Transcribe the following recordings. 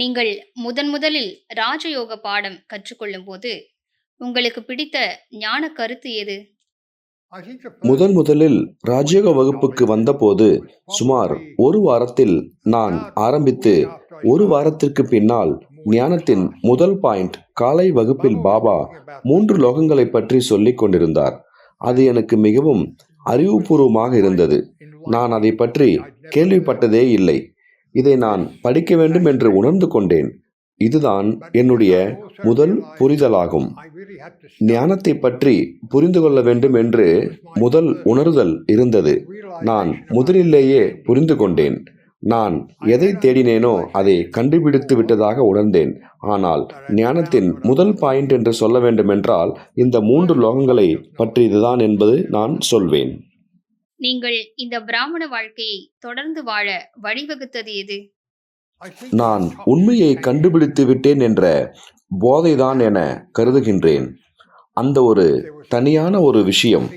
நீங்கள் முதன் முதலில் ராஜயோக பாடம் கற்றுக்கொள்ளும் போது உங்களுக்கு பிடித்த ஞான கருத்து எது முதன் முதலில் ராஜயோக வகுப்புக்கு வந்தபோது சுமார் ஒரு வாரத்தில் நான் ஆரம்பித்து ஒரு வாரத்திற்கு பின்னால் ஞானத்தின் முதல் பாயிண்ட் காலை வகுப்பில் பாபா மூன்று லோகங்களை பற்றி சொல்லிக் கொண்டிருந்தார். அது எனக்கு மிகவும் அறிவுபூர்வமாக இருந்தது. நான் அதை பற்றி கேள்விப்பட்டதே இல்லை. இதை நான் படிக்க வேண்டும் என்று உணர்ந்து கொண்டேன். இதுதான் என்னுடைய முதல் புரிதலாகும். ஞானத்தை பற்றி புரிந்து கொள்ள வேண்டும் என்று முதல் உணர்தல் இருந்தது. நான் முதலிலேயே புரிந்து கொண்டேன். நான் எதை தேடினேனோ அதை கண்டுபிடித்து விட்டதாக உணர்ந்தேன். ஆனால் ஞானத்தின் முதல் பாயிண்ட் என்று சொல்ல வேண்டுமென்றால் இந்த மூன்று லோகங்களை பற்றியதுதான் என்பது நான் சொல்வேன். நீங்கள் இந்த பிராமண வாழ்க்கையை தொடர்ந்து வாழ வழிவகுத்தது எது? நான் உண்மையை கண்டுபிடித்து விட்டேன் என்ற போதைதான் என கருதுகின்றேன். அந்த ஒரு தனியான ஒரு விஷயம்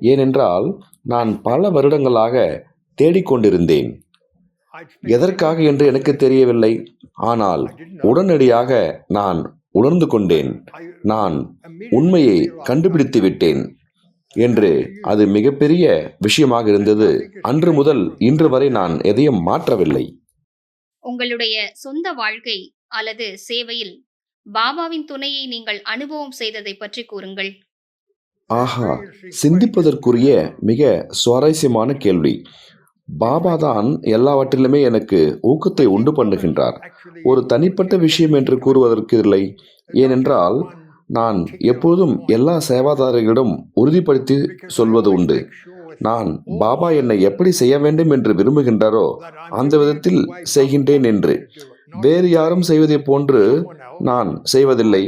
ஏனென்றால் நான் பல வருடங்களாக தேடிக்கொண்டிருந்தேன். எதற்காக என்று எனக்கு தெரியவில்லை. ஆனால் உடனடியாக நான் உணர்ந்து கொண்டேன். நான் உண்மையை கண்டுபிடித்து விட்டேன். என்று அது மிகப்பெரிய விஷயமாக இருந்தது. அன்று முதல் இன்று வரை நான் எதையும் மாற்றவில்லை. உங்களுடைய சொந்த வாழ்க்கை அல்லது சேவையில் பாபாவின் துணையை நீங்கள் அனுபவம் செய்ததை பற்றி கூறுங்கள். ஆஹா சிந்திப்பதற்குரிய மிக சுவாரஸ்யமான கேள்வி. பாபா தான் எல்லாவற்றிலுமே எனக்கு ஊக்கத்தை உண்டு பண்ணுகின்றார். ஒரு தனிப்பட்ட விஷயம் என்று கூறுவதற்கு இல்லை. ஏனென்றால் நான் எப்போதும் எல்லா சேவாதாரர்களிடம் உறுதிப்படுத்தி சொல்வது உண்டு. நான் பாபா என்னை எப்படி செய்ய வேண்டும் என்று விரும்புகின்றாரோ அந்த விதத்தில் செய்கின்றேன் என்று. வேறு யாரும் செய்வதை போன்று நான் செய்வதில்லை.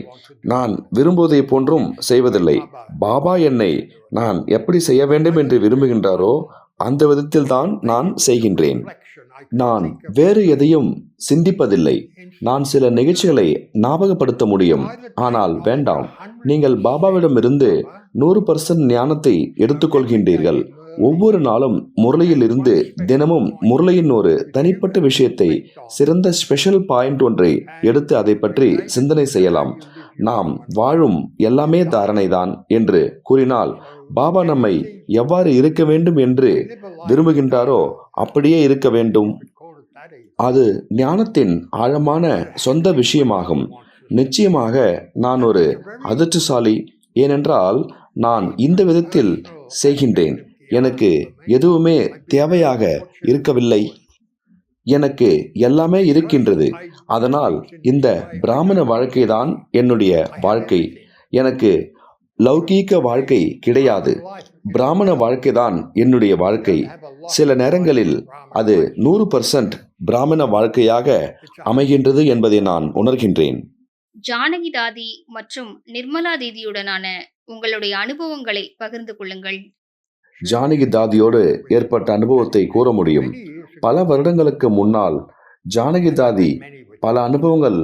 நான் விரும்புவதை போன்றும் செய்வதில்லை. பாபா என்னை நான் எப்படி செய்ய வேண்டும் என்று விரும்புகின்றாரோ அந்த விதத்தில் தான் நான் செய்கின்றேன். நான் வேறு எதையும் சிந்திப்பதில்லை. நான் சில நிகழ்ச்சிகளை ஞாபகப்படுத்த முடியும். ஆனால் வேண்டாம். நீங்கள் பாபாவிடமிருந்து நூறு பர்சன்ட் ஞானத்தை எடுத்துக்கொள்கின்றீர்கள். ஒவ்வொரு நாளும் முரளியில் இருந்து தினமும் முரளியின் ஒரு தனிப்பட்ட விஷயத்தை சிறந்த ஸ்பெஷல் பாயிண்ட் ஒன்றை எடுத்து அதை பற்றி சிந்தனை செய்யலாம். நாம் வாழும் எல்லாமே தாரணைதான் என்று கூறினால் பாபா நம்மை எவ்வாறு இருக்க வேண்டும் என்று விரும்புகின்றாரோ அப்படியே இருக்க வேண்டும். அது ஞானத்தின் ஆழமான சொந்த விஷயமாகும். நிச்சயமாக நான் ஒரு அதிர்ஷ்டசாலி ஏனென்றால் நான் இந்த விதத்தில் செய்கின்றேன். எனக்கு எதுவுமே தேவையாக இருக்கவில்லை. எனக்கு எல்லாமே இருக்கின்றது. அதனால் இந்த பிராமண வாழ்க்கை தான் என்னுடைய வாழ்க்கை. எனக்கு லௌகீக வாழ்க்கை கிடையாது. பிராமண வாழ்க்கை தான் என்னுடைய வாழ்க்கை. சில நேரங்களில் அது நூறு பர்சன்ட் பிராமண வாழ்க்கையாக அமைகின்றது என்பதை நான் உணர்கின்றேன். ஜானகி தாதி மற்றும் நிர்மலா தீதியுடனான உங்களுடைய அனுபவங்களை பகிர்ந்து கொள்ளுங்கள். ஜானகி தாதியோடு ஏற்பட்ட அனுபவத்தை கூற முடியும். பல வருடங்களுக்கு முன்னால் ஜானகி தாதி பல அனுபவங்கள்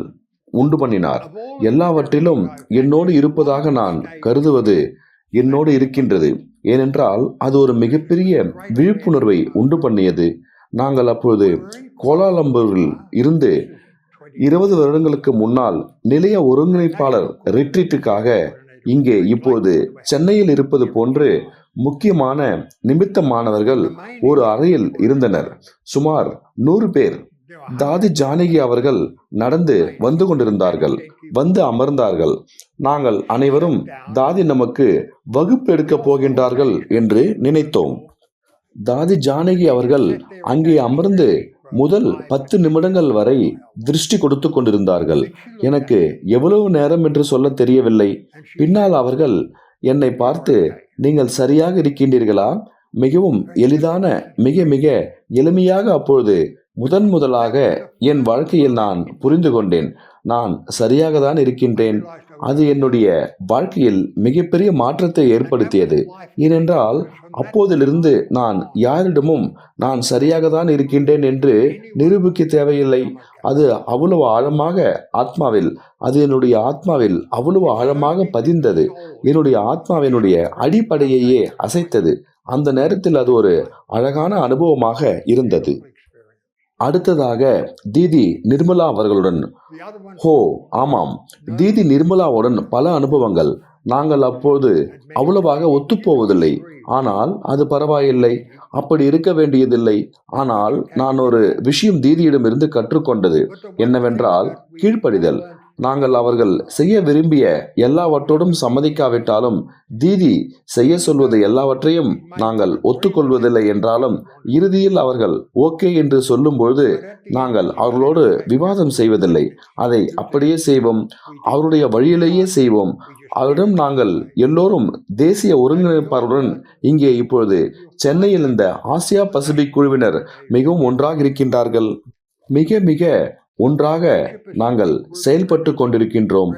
உண்டு பண்ணினார். எல்லாவற்றிலும் என்னோடு இருப்பதாக நான் கருதுவது என்னோடு இருக்கின்றது. ஏனென்றால் அது ஒரு மிகப்பெரிய விழிப்புணர்வை உண்டு பண்ணியது. நாங்கள் அப்பொழுது கோலாலம்பூரில் இருந்து இருபது வருடங்களுக்கு முன்னால் நிலைய ஒருங்கிணைப்பாளர் ரிட்ரீட்டுக்காக இங்கே இப்போது சென்னையில் இருப்பது போன்று முக்கியமான நிமித்தமானவர்கள் ஒரு அறையில் இருந்தனர். சுமார் நூறு பேர் தாதி ஜானகி அவர்கள் நடந்து வந்து கொண்டிருந்தார்கள் வந்து அமர்ந்தார்கள். நாங்கள் அனைவரும் தாதி நமக்கு வகுப்பு எடுக்க போகின்றார்கள் என்று நினைத்தோம். தாதி ஜானகி அவர்கள் அங்கே அமர்ந்து முதல் பத்து நிமிடங்கள் வரை திருஷ்டி கொடுத்து கொண்டிருந்தார்கள். எனக்கு எவ்வளவு நேரம் என்று சொல்ல தெரியவில்லை. பின்னால் அவர்கள் என்னை பார்த்து நீங்கள் சரியாக இருக்கின்றீர்களா? மிகவும் எளிதான மிக மிக எளிமையாக அப்பொழுது முதன் முதலாக என் வாழ்க்கையில் நான் புரிந்து கொண்டேன். நான் சரியாக தான் இருக்கின்றேன். அது என்னுடைய வாழ்க்கையில் மிகப்பெரிய மாற்றத்தை ஏற்படுத்தியது. ஏனென்றால் அப்போதிலிருந்து நான் யாரிடமும் நான் சரியாக தான் இருக்கின்றேன் என்று நிரூபிக்க தேவையில்லை. அது அவ்வளவு ஆழமாக ஆத்மாவில் அது என்னுடைய ஆத்மாவில் அவ்வளவு ஆழமாக பதிந்தது. என்னுடைய ஆத்மாவினுடைய அடிப்படையையே அசைத்தது. அந்த நேரத்தில் அது ஒரு அழகான அனுபவமாக இருந்தது. அடுத்ததாக தீதி நிர்மலா அவர்களுடன். ஹோ ஆமாம். தீதி நிர்மலாவுடன் பல அனுபவங்கள். நாங்கள் அப்போது அவ்வளவாக ஒத்துப்போவதில்லை. ஆனால் அது பரவாயில்லை. அப்படி இருக்க வேண்டியதில்லை. ஆனால் நான் ஒரு விஷயம் தீதியிடமிருந்து கற்றுக்கொண்டது. என்னவென்றால் கீழ்ப்படிதல். நாங்கள் அவர்கள் செய்ய விரும்பிய எல்லாவற்றோடும் சம்மதிக்காவிட்டாலும் தீதி செய்ய சொல்வது எல்லாவற்றையும் நாங்கள் ஒத்துக்கொள்வதில்லை என்றாலும் இறுதியில் அவர்கள் ஓகே என்று சொல்லும்பொழுது நாங்கள் அவர்களோடு விவாதம் செய்வதில்லை. அதை அப்படியே செய்வோம் அவருடைய வழியிலேயே செய்வோம். அவரிடம் நாங்கள் எல்லோரும் தேசிய ஒருங்கிணைப்பாளருடன் இங்கே இப்பொழுது சென்னையில் இந்த ஆசியா பசிபிக் குழுவினர் மிகவும் ஒன்றாக இருக்கின்றார்கள். மிக மிக ஒன்றாக நாங்கள் செயல்பட்டு கொண்டிருக்கின்றோம்.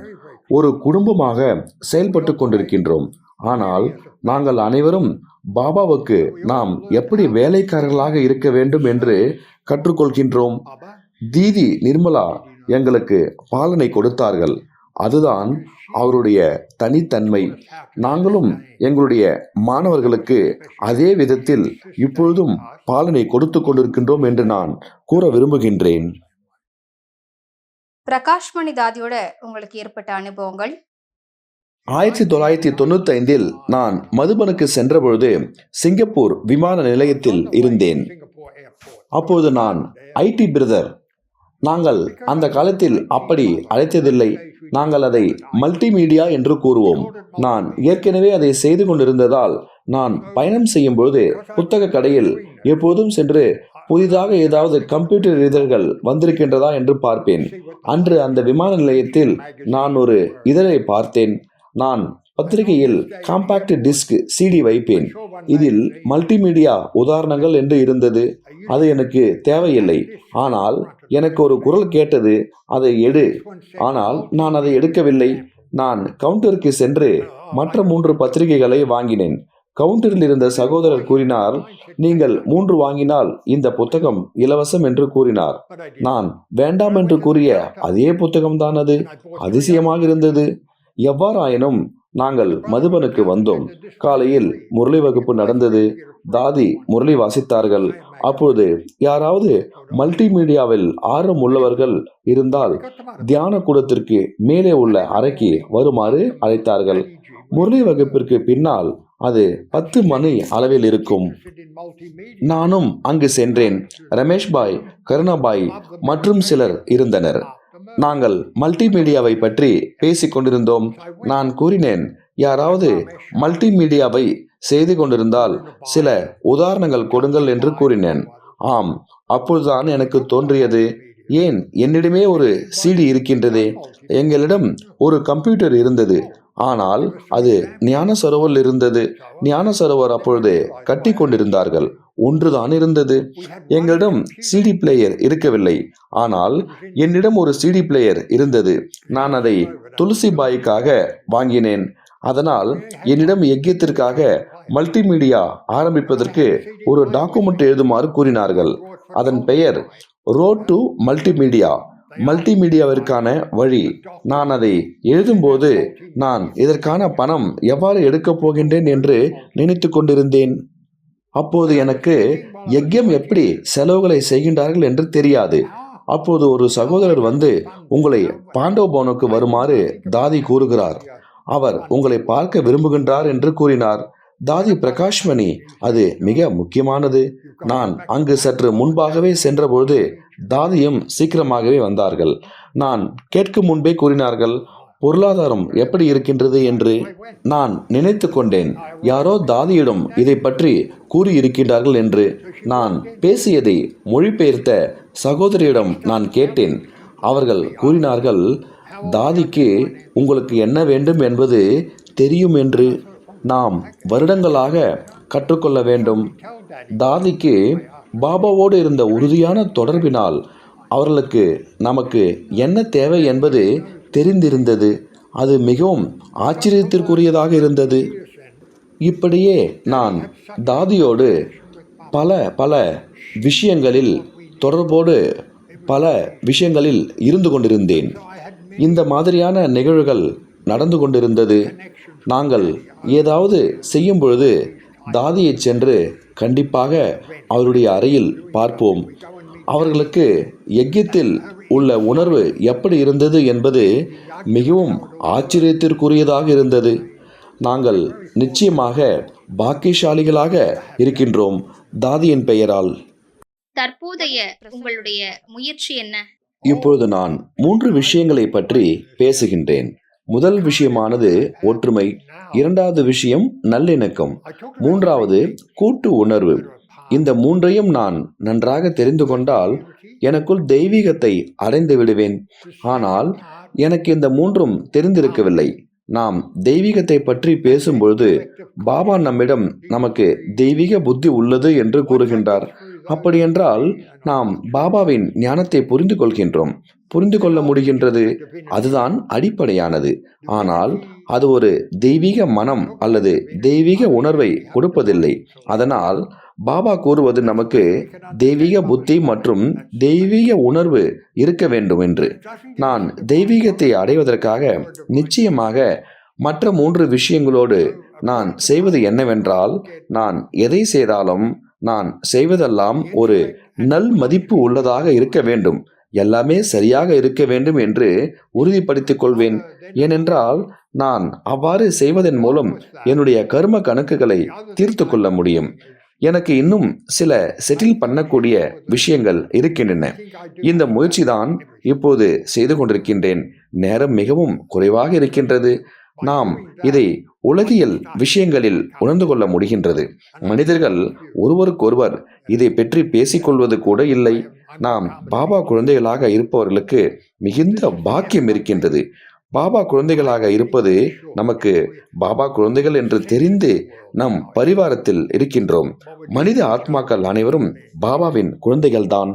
ஒரு குடும்பமாக செயல்பட்டு கொண்டிருக்கின்றோம். ஆனால் நாங்கள் அனைவரும் பாபாவுக்கு நாம் எப்படி வேலைக்காரர்களாக இருக்க வேண்டும் என்று கற்றுக்கொள்கின்றோம். தீதி நிர்மலா எங்களுக்கு பாலனை கொடுத்தார்கள். அதுதான் அவருடைய தனித்தன்மை. நாங்களும் எங்களுடைய மாணவர்களுக்கு அதே விதத்தில் இப்பொழுதும் பாலனை கொடுத்து கொண்டிருக்கின்றோம் என்று நான் கூற விரும்புகின்றேன். பிரகாஷ்மணி தாதியோட உங்களுக்கு ஏற்பட்ட அனுபவங்கள்? ஆயிரத்தி தொள்ளாயிரத்தி தொண்ணூத்தி ஐந்தில் நான் மதுபனுக்கு சென்றபொழுது சிங்கப்பூர் விமான நிலையத்தில் இருந்தேன். அப்போது நான் ஐடி பிரதர். நாங்கள் அந்த காலத்தில் அப்படி அழைத்ததில்லை. நாங்கள் அதை மல்டிமீடியா என்று கூறுவோம். நான் ஏற்கனவே அதை செய்து கொண்டிருந்ததால் நான் பயணம் செய்யும் பொழுது புத்தக கடையில் எப்போதும் சென்று புதிதாக ஏதாவது கம்ப்யூட்டர் இதழ்கள் வந்திருக்கின்றதா என்று பார்ப்பேன். அன்று அந்த விமான நிலையத்தில் நான் ஒரு இதழை பார்த்தேன். நான் பத்திரிகையில் காம்பாக்ட் டிஸ்க் சிடி வைப்பேன். இதில் மல்டிமீடியா உதாரணங்கள் என்று இருந்தது. அது எனக்கு தேவையில்லை. ஆனால் எனக்கு ஒரு குரல் கேட்டது. அதை எடு. ஆனால் நான் அதை எடுக்கவில்லை. நான் கவுண்டருக்கு சென்று மற்ற மூன்று பத்திரிகைகளை வாங்கினேன். கவுண்டரில் இருந்த சகோதரர் கூறினார் நீங்கள் மூன்று வாங்கினால் இந்த புத்தகம் இலவசம் என்று கூறினார். நான் வேண்டாம் என்று கூறிய அதே புத்தகம்தான் அது அதிசயமாக இருந்தது. எவ்வாறாயினும் நாங்கள் மதுபனுக்கு வந்தோம். காலையில் முரளி வகுப்பு நடந்தது. தாதி முரளி வாசித்தார்கள். அப்பொழுது யாராவது மல்டிமீடியாவில் ஆர்வம் உள்ளவர்கள் இருந்தால் தியான கூடத்திற்கு மேலே உள்ள அறைக்கு வருமாறு அழைத்தார்கள். முரளி வகுப்பிற்கு பின்னால் அது பத்து மணி அளவில் இருக்கும். நானும் அங்கு சென்றேன். ரமேஷ் பாய் கருணாபாய் மற்றும் சிலர் இருந்தனர். நாங்கள் மல்டிமீடியாவை பற்றி பேசிக் கொண்டிருந்தோம். நான் கூறினேன் யாராவது மல்டிமீடியாவை செய்து கொண்டிருந்தால் சில உதாரணங்கள் கொடுங்கள் என்று கூறினேன். ஆம் அப்பொழுதுதான் எனக்கு தோன்றியது. ஏன் என்னிடமே ஒரு சிடி இருக்கின்றதே. எங்களிடம் ஒரு கம்ப்யூட்டர் இருந்தது. ஆனால் அது ஞான சரோவரில் இருந்தது. ஞான சரோவர் அப்பொழுது கட்டி கொண்டிருந்தார்கள். ஒன்றுதான் இருந்தது. எங்களிடம் சிடி பிளேயர் இருக்கவில்லை. ஆனால் என்னிடம் ஒரு சிடி பிளேயர் இருந்தது. நான் அதை துளசி பாய்க்காக வாங்கினேன். அதனால் என்னிடம் யக்கியத்திற்காக மல்டிமீடியா ஆரம்பிப்பதற்கு ஒரு டாக்குமெண்ட் எழுதுமாறு கூறினார்கள். அதன் பெயர் ரோட் டு மல்டிமீடியா மல்டிமீடியாவிற்கான வழி. நான் அதை எழுதும்போது நான் இதற்கான பணம் எவ்வாறு எடுக்கப் போகின்றேன் என்று நினைத்து கொண்டிருந்தேன். அப்போது எனக்கு யஜ்யம் எப்படி செலவுகளை செய்கின்றார்கள் என்று தெரியாது. அப்போது ஒரு சகோதரர் வந்து உங்களை பாண்டவபவனுக்கு வருமாறு தாதி கூறுகிறார். அவர் உங்களை பார்க்க விரும்புகின்றார் என்று கூறினார். தாதி பிரகாஷ்மணி அது மிக முக்கியமானது. நான் அங்கு சற்று முன்பாகவே சென்றபொழுது தாதியும் சீக்கிரமாகவே வந்தார்கள். நான் கேட்கும் முன்பே கூறினார்கள் பொருளாதாரம் எப்படி இருக்கின்றது? என்று நான் நினைத்து கொண்டேன். யாரோ தாதியிடம் இதை பற்றி கூறியிருக்கின்றார்கள் என்று நான் பேசியதை மொழிபெயர்த்த சகோதரியிடம் நான் கேட்டேன். அவர்கள் கூறினார்கள் தாதிக்கு உங்களுக்கு என்ன வேண்டும் என்பது தெரியும் என்று நாம் வருடங்களாக கற்றுக்கொள்ள வேண்டும். தாதிக்கு பாபாவோடு இருந்த உறுதியான தொடர்பினால் அவர்களுக்கு நமக்கு என்ன தேவை என்பது தெரிந்திருந்தது. அது மிகவும் ஆச்சரியத்திற்குரியதாக இருந்தது. இப்படியே நான் தாதியோடு பல பல விஷயங்களில் தொடர்போடு பல விஷயங்களில் இருந்து கொண்டிருந்தேன். இந்த மாதிரியான நிகழ்வுகள் நடந்து கொண்டிருந்தது. நாங்கள் ஏதாவது செய்யும் பொழுது தாதியை சென்று கண்டிப்பாக அவருடைய அறையில் பார்ப்போம். அவர்களுக்கு யக்கியத்தில் உள்ள உணர்வு எப்படி இருந்தது என்பது மிகவும் ஆச்சரியத்திற்குரியதாக இருந்தது. நாங்கள் நிச்சயமாக பாக்கியசாலிகளாக இருக்கின்றோம் தாதியின் பெயரால். தற்போதைய உங்களுடைய முயற்சி என்ன? இப்பொழுது நான் மூன்று விஷயங்களை பற்றி பேசுகின்றேன். முதல் விஷயமானது ஒற்றுமை இரண்டாவது விஷயம் நல்லிணக்கம் மூன்றாவது கூட்டு உணர்வு. இந்த மூன்றையும் நான் நன்றாக தெரிந்து கொண்டால் எனக்குள் தெய்வீகத்தை அடைந்து விடுவேன். ஆனால் எனக்கு இந்த மூன்றும் தெரிந்திருக்கவில்லை. நாம் தெய்வீகத்தை பற்றி பேசும்பொழுது பாபா நம்மிடம் நமக்கு தெய்வீக புத்தி உள்ளது என்று கூறுகின்றார். அப்படியென்றால் நாம் பாபாவின் ஞானத்தை புரிந்து கொள்கின்றோம் புரிந்து கொள்ள முடிகின்றது. அதுதான் அடிப்படையானது. ஆனால் அது ஒரு தெய்வீக மனம் அல்லது தெய்வீக உணர்வை கொடுப்பதில்லை. அதனால் பாபா கூறுவது நமக்கு தெய்வீக புத்தி மற்றும் தெய்வீக உணர்வு இருக்க வேண்டும் என்று நான் தெய்வீகத்தை அடைவதற்காக நிச்சயமாக மற்ற மூன்று விஷயங்களோடு நான் செய்வது என்னவென்றால் நான் எதை செய்தாலும் நான் செய்வதெல்லாம் ஒரு நல் மதிப்பு உள்ளதாக இருக்க வேண்டும். எல்லாமே சரியாக இருக்க வேண்டும் என்று உறுதிப்படுத்திக் கொள்வேன். ஏனென்றால் நான் அவ்வாறு செய்வதன் மூலம் என்னுடைய கர்ம கணக்குகளை தீர்த்து கொள்ள முடியும். எனக்கு இன்னும் சில செட்டில் பண்ணக்கூடிய விஷயங்கள் இருக்கின்றன. இந்த முயற்சி தான் இப்போது செய்து கொண்டிருக்கின்றேன். நேரம் மிகவும் குறைவாக இருக்கின்றது. நாம் இதை உலகியல் விஷயங்களில் உணர்ந்து கொள்ள முடிகின்றது. மனிதர்கள் ஒருவருக்கொருவர் இதை பற்றி பேசிக்கொள்வது கூட இல்லை. நாம் பாபா குழந்தைகளாக இருப்பவர்களுக்கு மிகுந்த பாக்கியம் இருக்கின்றது. பாபா குழந்தைகளாக இருப்பது நமக்கு பாபா குழந்தைகள் என்று தெரிந்து நம் பரிவாரத்தில் இருக்கின்றோம். மனித ஆத்மாக்கள் அனைவரும் பாபாவின் குழந்தைகள்தான்.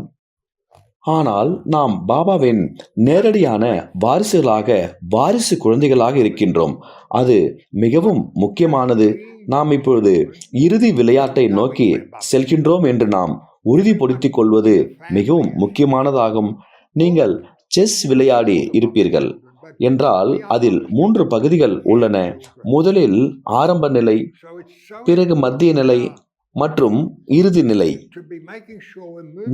ஆனால் நாம் பாபாவின் நேரடியான வாரிசுகளாக வாரிசு குழந்தைகளாக இருக்கின்றோம். அது மிகவும் முக்கியமானது. நாம் இப்பொழுது இறுதி விளையாட்டை நோக்கி செல்கின்றோம் என்று நாம் உறுதிப்படுத்திக் கொள்வது மிகவும் முக்கியமானதாகும். நீங்கள் செஸ் விளையாடி இருப்பீர்கள். என்றால் அதில் மூன்று பகுதிகள் உள்ளன. முதலில் ஆரம்ப நிலை பிறகு மத்திய நிலை மற்றும் இறுதி நிலை.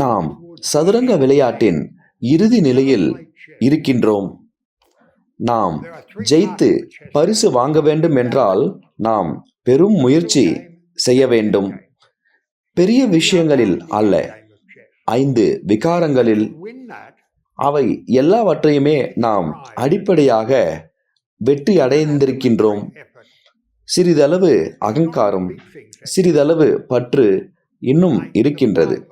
நாம் சதுரங்க விளையாட்டின் இறுதி நிலையில் இருக்கின்றோம். நாம் ஜெயித்து பரிசு வாங்க வேண்டும் என்றால் நாம் பெரும் முயற்சி செய்ய வேண்டும். பெரிய விஷயங்களில் அல்ல. ஐந்து விகாரங்களில் அவை எல்லாவற்றையுமே நாம் அடிப்படையாக வெற்றி அடைந்திருக்கின்றோம். சிறிதளவு அகங்காரம் சிறிதளவு பற்று இன்னும் இருக்கின்றது.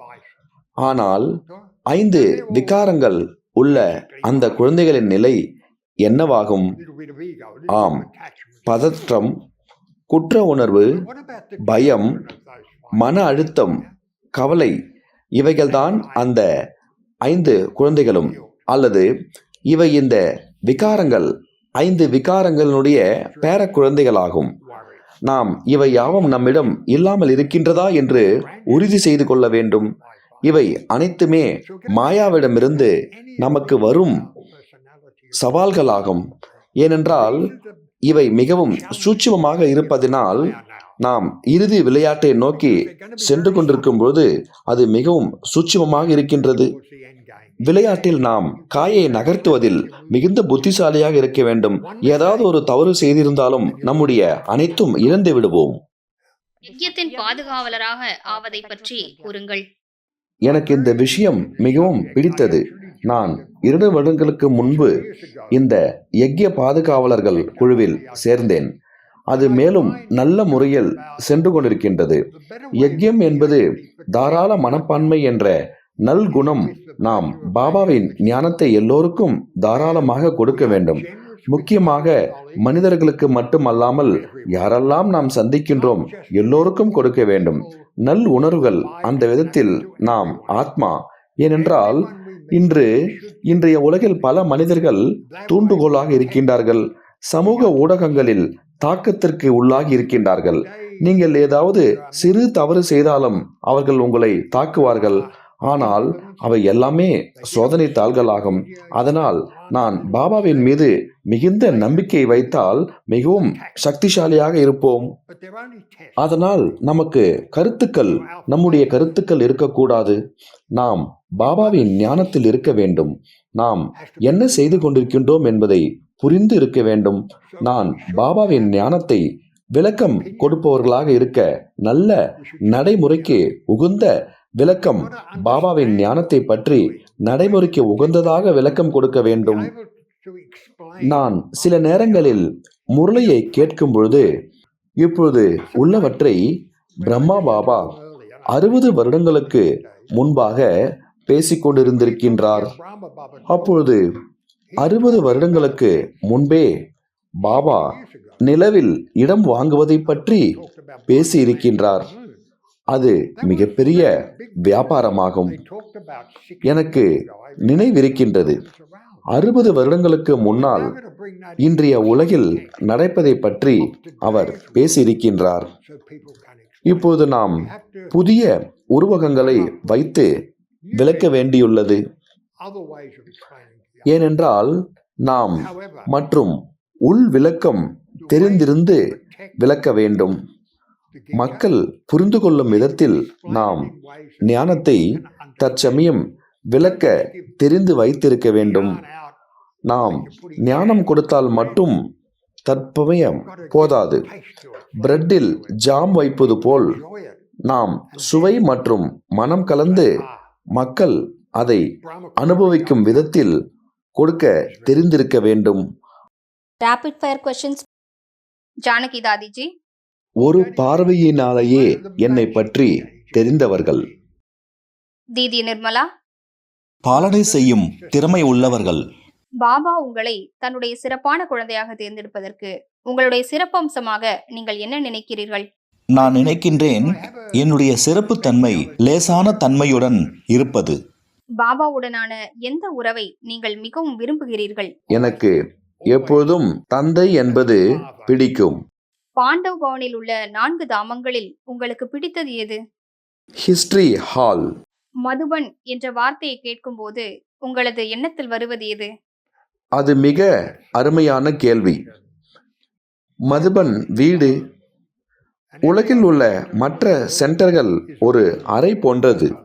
ஆனால் ஐந்து விகாரங்கள் உள்ள அந்த குழந்தைகளின் நிலை என்னவாகும்? ஆம் பதற்றம் குற்ற உணர்வு பயம் மன அழுத்தம் கவலை இவைகள்தான் அந்த ஐந்து குழந்தைகளும். அல்லது இவை இந்த விகாரங்கள் ஐந்து விகாரங்களுடைய பேர குழந்தைகளாகும் நாம் இவை யாவும் நம்மிடம் இல்லாமல் இருக்கின்றதா என்று உறுதி செய்து கொள்ள வேண்டும். இவை அனைத்துமே மாயாவிடமிருந்து நமக்கு வரும் சவால்களாகும். ஏனென்றால் இவை மிகவும் சூட்சமமாக இருப்பதினால் நாம் இறுதி விளையாட்டை நோக்கி சென்று கொண்டிருக்கும் பொழுது அது மிகவும் சூட்சமமாக இருக்கின்றது. விளையாட்டில் நாம் காயை நகர்த்துவதில் மிகுந்த புத்திசாலியாக இருக்க வேண்டும். ஏதாவது ஒரு தவறு செய்திருந்தாலும் நம்முடைய அனைத்தும் இழந்து விடுவோம். பாதுகாவலராக ஆவதை பற்றி கூறுங்கள். எனக்கு இந்த விஷயம் மிகவும் பிடித்தது. நான் இரண்டு வருடங்களுக்கு முன்பு இந்த யக்ய பாதுகாவலர்கள் குழுவில் சேர்ந்தேன். அது மேலும் நல்ல முறையில் சென்று கொண்டிருக்கின்றது. யக்யம் என்பது தாராள மனப்பான்மை என்ற நல்குணம் நாம் பாபாவின் ஞானத்தை எல்லோருக்கும் தாராளமாக கொடுக்க வேண்டும். முக்கியமாக மனிதர்களுக்கு மட்டுமல்லாமல் யாரெல்லாம் நாம் சந்திக்கின்றோம் எல்லோருக்கும் கொடுக்க வேண்டும். நல் உணர்வுகள் அந்த விதத்தில் நாம் ஆத்மா. ஏனென்றால் இன்று இன்றைய உலகில் பல மனிதர்கள் தூண்டுகோலாக இருக்கின்றார்கள். சமூக ஊடகங்களில் தாக்கத்திற்கு உள்ளாகி இருக்கின்றார்கள். நீங்கள் ஏதாவது சிறு தவறு செய்தாலும் அவர்கள் உங்களை தாக்குவார்கள். ஆனால் அவை எல்லாமே சோதனை தாள்களாகும். அதனால் நான் பாபாவின் மீது மிகுந்த நம்பிக்கை வைத்தால் மிகவும் சக்திசாலியாக இருப்போம். அதனால் நமக்கு கருத்துக்கள் நம்முடைய கருத்துக்கள் இருக்கக்கூடாது. நாம் பாபாவின் ஞானத்தில் இருக்க வேண்டும். நாம் என்ன செய்து கொண்டிருக்கின்றோம் என்பதை புரிந்து இருக்க வேண்டும். நான் பாபாவின் ஞானத்தை விளக்கம் கொடுப்பவர்களாக இருக்க நல்ல நடைமுறைக்கு உகுந்த விளக்கம் பாபாவின் ஞானத்தை பற்றி நடைமுறைக்கு உகந்ததாக விளக்கம் கொடுக்க வேண்டும். நான் சில நேரங்களில் முரளியை கேட்கும் பொழுது இப்பொழுது உள்ளவற்றை பிரம்மா பாபா அறுபது வருடங்களுக்கு முன்பாக பேசிக் கொண்டிருந்திருக்கின்றார். அப்பொழுது அறுபது வருடங்களுக்கு முன்பே பாபா நிலவில் இடம் வாங்குவதை பற்றி பேசி இருக்கின்றார் அது மிகப்பெரிய வியாபாரமாகும். எனக்கு நினைவிருக்கின்றது. அறுபது வருடங்களுக்கு முன்னால் இன்றைய உலகில் நடப்பதை பற்றி அவர் பேசியிருக்கின்றார். இப்போது நாம் புதிய உருவகங்களை வைத்து விளக்க வேண்டியுள்ளது. ஏனென்றால் நாம் மற்றும் உள் விளக்கம் தெரிந்திருந்து விளக்க வேண்டும். மக்கள் புரிந்து கொள்ளும் விதத்தில் நாம் ஞானத்தை தற்சமயம் விளக்க தெரிந்து வைத்திருக்க வேண்டும். நாம் ஞானம் கொடுத்தால் மட்டும் தற்பமயம் போதாது. பிரெட்டில் ஜாம் வைப்பது போல் நாம் சுவை மற்றும் மனம் கலந்து மக்கள் அதை அனுபவிக்கும் விதத்தில் கொடுக்க தெரிந்திருக்க வேண்டும். Rapid fire questions Janaki Dadiji ஒரு பார்வையினாலேயே என்னை பற்றி தெரிந்தவர்கள். தீதி நிர்மலா. பாலனை செய்யும் திறமை உள்ளவர்கள். பாபா உங்களை தன்னுடைய சிறப்பான குழந்தையாக தேர்ந்தெடுப்பதற்கு உங்களுடைய சிறப்பம்சமாக நீங்கள் என்ன நினைக்கிறீர்கள்? நான் நினைக்கின்றேன் என்னுடைய சிறப்பு தன்மை லேசான தன்மையுடன் இருப்பது. பாபாவுடனான எந்த உறவை நீங்கள் மிகவும் விரும்புகிறீர்கள்? எனக்கு எப்பொழுதும் தந்தை என்பது பிடிக்கும். பாண்டவ் பவனில் உள்ள நான்கு தாமங்களில் உங்களுக்கு பிடித்தது எது? ஹிஸ்டரி ஹால் மதுபன் என்ற வார்த்தையை கேட்கும்போது உங்களது எண்ணத்தில் வருவது எது? அது மிக அருமையான கேள்வி. மதுபன் வீடு உலகில் உள்ள மற்ற சென்டர்கள் ஒரு அறை போன்றது.